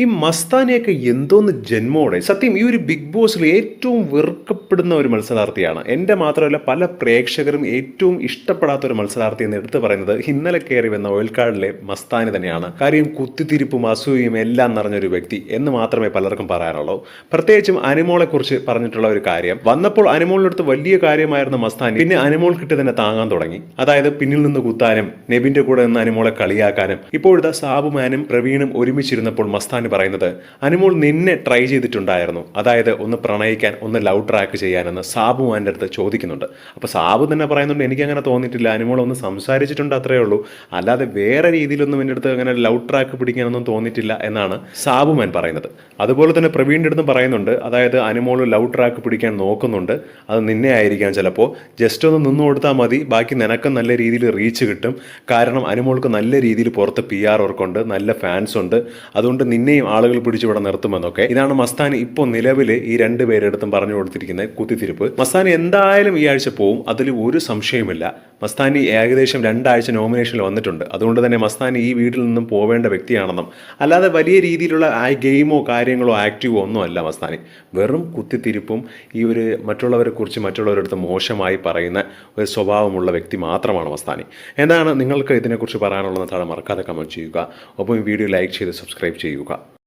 ഈ മസ്താനെയൊക്കെ എന്തോന്ന് ജന്മോടെ? സത്യം ഈ ഒരു ബിഗ് ബോസിൽ ഏറ്റവും വെറുക്കപ്പെടുന്ന ഒരു മത്സരാർത്ഥിയാണ്. എന്റെ മാത്രമല്ല പല പ്രേക്ഷകരും ഏറ്റവും ഇഷ്ടപ്പെടാത്ത ഒരു മത്സരാർത്ഥി എന്ന് എടുത്തു പറയുന്നത് ഇന്നലെ കയറി വന്ന ഓയിൽക്കാടിലെ മസ്താനി തന്നെയാണ്. കാര്യം കുത്തിത്തിരിപ്പും അസൂയയും എല്ലാം നിറഞ്ഞൊരു വ്യക്തി എന്ന് മാത്രമേ പലർക്കും പറയാനുള്ളൂ. പ്രത്യേകിച്ചും അനിമോളെ കുറിച്ച് പറഞ്ഞിട്ടുള്ള ഒരു കാര്യം വന്നപ്പോൾ അനുമോളിനടുത്ത് വലിയ കാര്യമായിരുന്ന മസ്താനി. പിന്നെ അനുമോൾ കിട്ടി തന്നെ താങ്ങാൻ തുടങ്ങി. അതായത് പിന്നിൽ നിന്ന് കുത്താനും നെബിന്റെ കൂടെ നിന്ന് അനുമോളെ കളിയാക്കാനും ഇപ്പോഴത്തെ സാബുമാനും പ്രവീണും ഒരുമിച്ചിരുന്നപ്പോൾ മസ്താനി പറയുന്നത് അനുമോൾ നിന്നെ ട്രൈ ചെയ്തിട്ടുണ്ടായിരുന്നു. അതായത് ഒന്ന് പ്രണയിക്കാൻ ഒന്ന് ലവ് ട്രാക്ക് ചെയ്യാനെന്ന് സാബു സാബുമാന്റെ അടുത്ത് ചോദിക്കുന്നുണ്ട്. അപ്പോൾ സാബു തന്നെ പറയുന്നുണ്ട് എനിക്ക് അങ്ങനെ തോന്നിയിട്ടില്ല. അനുമോൾ ഒന്ന് സംസാരിച്ചിട്ടുണ്ട് അത്രേ ഉള്ളൂ. അല്ലാതെ വേറെ രീതിയിലൊന്നും എന്റെ അടുത്ത് അങ്ങനെ ലവ് ട്രാക്ക് പിടിക്കാനൊന്നും തോന്നിയിട്ടില്ല എന്നാണ് സാബു മാൻ പറയുന്നത്. അതുപോലെ തന്നെ പ്രവീണിന്റെ അടുത്തും പറയുന്നുണ്ട് അതായത് അനുമോൾ ലവ് ട്രാക്ക് പിടിക്കാൻ നോക്കുന്നുണ്ട്. അത് നിന്നെ ആയിരിക്കാം ചിലപ്പോൾ ജസ്റ്റ് ഒന്ന് നിന്നു കൊടുത്താൽ മതി. ബാക്കി നിനക്ക് നല്ല രീതിയിൽ റീച്ച് കിട്ടും. കാരണം അനുമോൾക്ക് നല്ല രീതിയിൽ പുറത്ത് പി ആർ വർക്കുണ്ട് നല്ല ഫാൻസ് ഉണ്ട്. അതുകൊണ്ട് നിന്നെയും ആളുകൾ പിടിച്ചിവിടെ നിർത്തുമെന്നൊക്കെ. ഇതാണ് മസ്താനി ഇപ്പോൾ നിലവിൽ ഈ രണ്ട് പേരെടുത്തും പറഞ്ഞു കൊടുത്തിരിക്കുന്ന കുത്തിത്തിരിപ്പ്. മസ്താനി എന്തായാലും ഈ ആഴ്ച പോവും. അതിൽ ഒരു സംശയമില്ല മസ്താനി ഏകദേശം രണ്ടാഴ്ച നോമിനേഷനിൽ വന്നിട്ടുണ്ട്. അതുകൊണ്ട് തന്നെ മസ്താനി ഈ വീട്ടിൽ നിന്നും പോവേണ്ട വ്യക്തിയാണെന്നും അല്ലാതെ വലിയ രീതിയിലുള്ള ആ ഗെയിമോ കാര്യങ്ങളോ ആക്റ്റീവോ ഒന്നും അല്ല മസ്താനി. വെറും കുത്തിത്തിരിപ്പും ഈ ഒരു മറ്റുള്ളവരെ കുറിച്ച് മറ്റുള്ളവരുടെ അടുത്ത് മോശമായി പറയുന്ന ഒരു സ്വഭാവമുള്ള വ്യക്തി മാത്രമാണ് മസ്താനി. എന്താണ് നിങ്ങൾക്ക് ഇതിനെക്കുറിച്ച് പറയാനുള്ളത് താഴെ മറക്കാതെ കമന്റ് ചെയ്യുക. ഒപ്പം ഈ വീഡിയോ ലൈക്ക് ചെയ്ത് സബ്സ്ക്രൈബ് ചെയ്യുക.